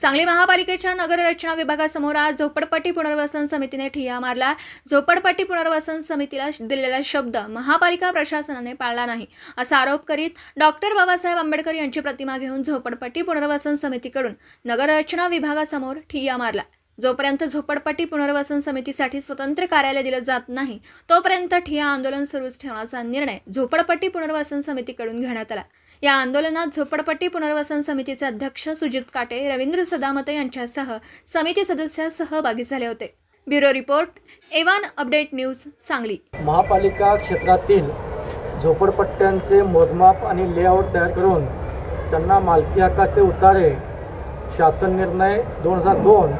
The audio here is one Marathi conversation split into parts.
सांगली महापालिकेच्या नगररचना विभागासमोर आज झोपडपट्टी पुनर्वसन समितीने ठिय्या मारला. झोपडपट्टी पुनर्वसन समितीला दिलेला शब्द महापालिका प्रशासनाने पाळला नाही असा आरोप करीत डॉक्टर बाबासाहेब आंबेडकर यांची प्रतिमा घेऊन झोपडपट्टी पुनर्वसन समितीकडून नगररचना विभागासमोर ठिय्या मारला. जोपर्यंत झोपडपट्टी पुनर्वसन समितीसाठी स्वतंत्र कार्यालय दिलं जात नाही तोपर्यंत ठिया आंदोलन सुरूच ठेवण्याचा निर्णय झोपडपट्टी पुनर्वसन समितीकडून घेण्यात आला. या आंदोलनात झोपडपट्टी पुनर्वसन समितीचे अध्यक्ष सुजित काटे रवींद्र सदामते यांच्यासह समिती सदस्य सहभागी झाले होते. ब्युरो रिपोर्ट एवान अपडेट न्यूज सांगली. महापालिका क्षेत्रातील झोपडपट्ट्यांचे मोजमाप आणि लेआउट तयार करून त्यांना मालकी हक्काचे उतारे शासन निर्णय दोन हजार दोन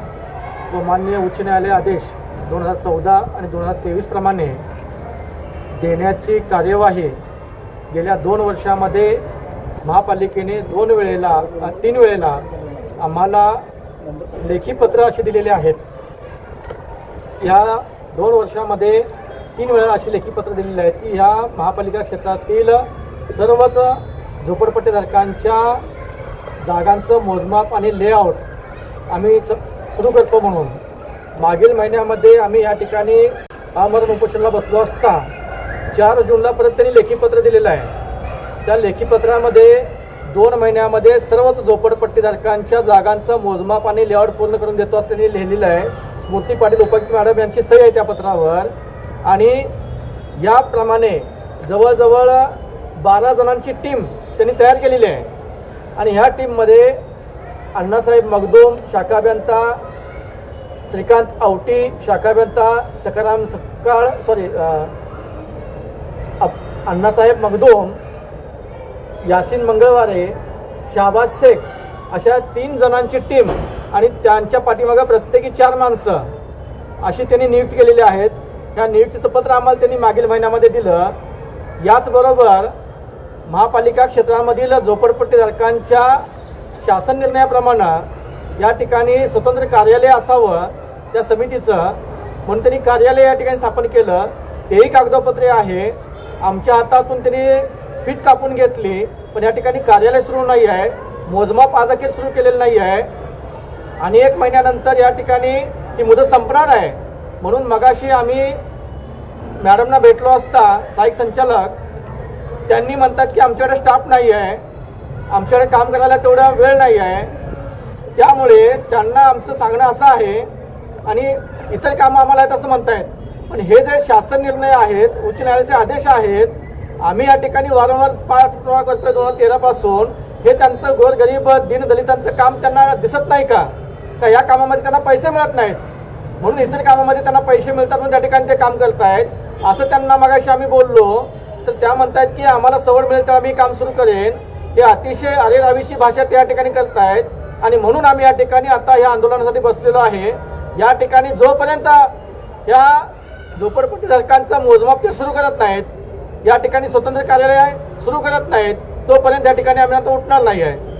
व माननीय उच्च न्यायालय आदेश दोन हजार चौदा आणि दोन हजार तेवीस प्रमाणे देण्याची कार्यवाही गेल्या दोन वर्षामध्ये महापालिकेने दोन वेळेला तीन वेळेला आम्हाला लेखी पत्र असे दिलेले आहेत. ह्या दोन वर्षामध्ये तीन वेळा अशी लेखी पत्र दिलेली आहेत की ह्या महापालिका क्षेत्रातील सर्वच झोपडपट्टीधारकांच्या जागांचं मोजमाप आणि लेआउट आम्ही सुरू करतो म्हणून. मागील महिन्यामध्ये आम्ही या ठिकाणी आमरण उपोषणाला बसलो असता चार जूनला परत त्यांनी लेखीपत्र दिलेलं आहे. त्या लेखीपत्रामध्ये दोन महिन्यामध्ये सर्वच झोपडपट्टीधारकांच्या जागांचं मोजमाप आणि लेआउट पूर्ण करून देतो असं त्यांनी लिहिलेलं आहे. स्मृती पाटील उपायुक्त मॅडम यांची सही आहे त्या पत्रावर. आणि याप्रमाणे जवळजवळ बारा जणांची टीम त्यांनी तयार केलेली आहे. आणि ह्या टीममध्ये अण्णासाहेब मगदूम शाखाभियंता श्रीकांत आवटी शाखाभियंता सकाराम सकाळ सॉरी अण्णासाहेब मगदूम यासिन मंगळवारे शहाबाज शेख अशा तीन जणांची टीम आणि त्यांच्या पाठीमागं प्रत्येकी चार माणसं अशी त्यांनी नियुक्त केलेली आहेत. ह्या नियुक्तीचं पत्र आम्हाला त्यांनी मागील महिन्यामध्ये दिलं. याचबरोबर महापालिका क्षेत्रामधील झोपडपट्टीधारकांच्या शासन निर्णयाप्रमाणे या ठिकाणी स्वतंत्र कार्यालय असावं त्या समितीचं. म्हणून त्यांनी कार्यालय या ठिकाणी स्थापन केलं. तेही कागदोपत्रे आहे. आमच्या हातातून त्यांनी फीत कापून घेतली पण या ठिकाणी कार्यालय सुरू नाही आहे. मोजमाप आजकेच सुरू केलेलं नाही आहे. आणि एक महिन्यानंतर या ठिकाणी ती मुदत संपणार आहे. म्हणून मगाशी आम्ही मॅडमना भेटलो असता सहाय्यक संचालक त्यांनी म्हणतात की आमच्याकडे स्टाफ नाही आहे. आमच्याकडे काम करायला तेवढा वेळ नाही आहे. त्यामुळे त्यांना आमचं सांगणं असं आहे आणि इतर कामं आम्हाला आहेत असं म्हणतायत. पण हे जे शासन निर्णय आहेत उच्च न्यायालयाचे आदेश आहेत आम्ही या ठिकाणी वारंवार पाठपुरावा करतोय दोन हजार तेरापासून हे त्यांचं गोरगरीब दीनदलितांचं काम त्यांना दिसत नाही का? का या कामामध्ये त्यांना पैसे मिळत नाहीत? म्हणून इतर कामामध्ये त्यांना पैसे मिळतात म्हणून त्या ठिकाणी ते काम करतायत. असं त्यांना मगाशी आम्ही बोललो. तर त्या म्हणतायत की आम्हाला सवड मिळेल तर आम्ही काम सुरू करेन. हे अतिशय अरेरावीची भाषा त्या ठिकाणी ठिकाणी करतायत. आणि म्हणून आम्ही या ठिकाणी आता या आंदोलनासाठी बसलेलो आहे. या ठिकाणी जोपर्यंत या झोपडपट्टीधारकांचा मोजमाप ते सुरू करत नाहीत या ठिकाणी स्वतंत्र कार्यालय सुरू करत नाहीत तोपर्यंत या ठिकाणी आम्ही आता उठणार नाही आहे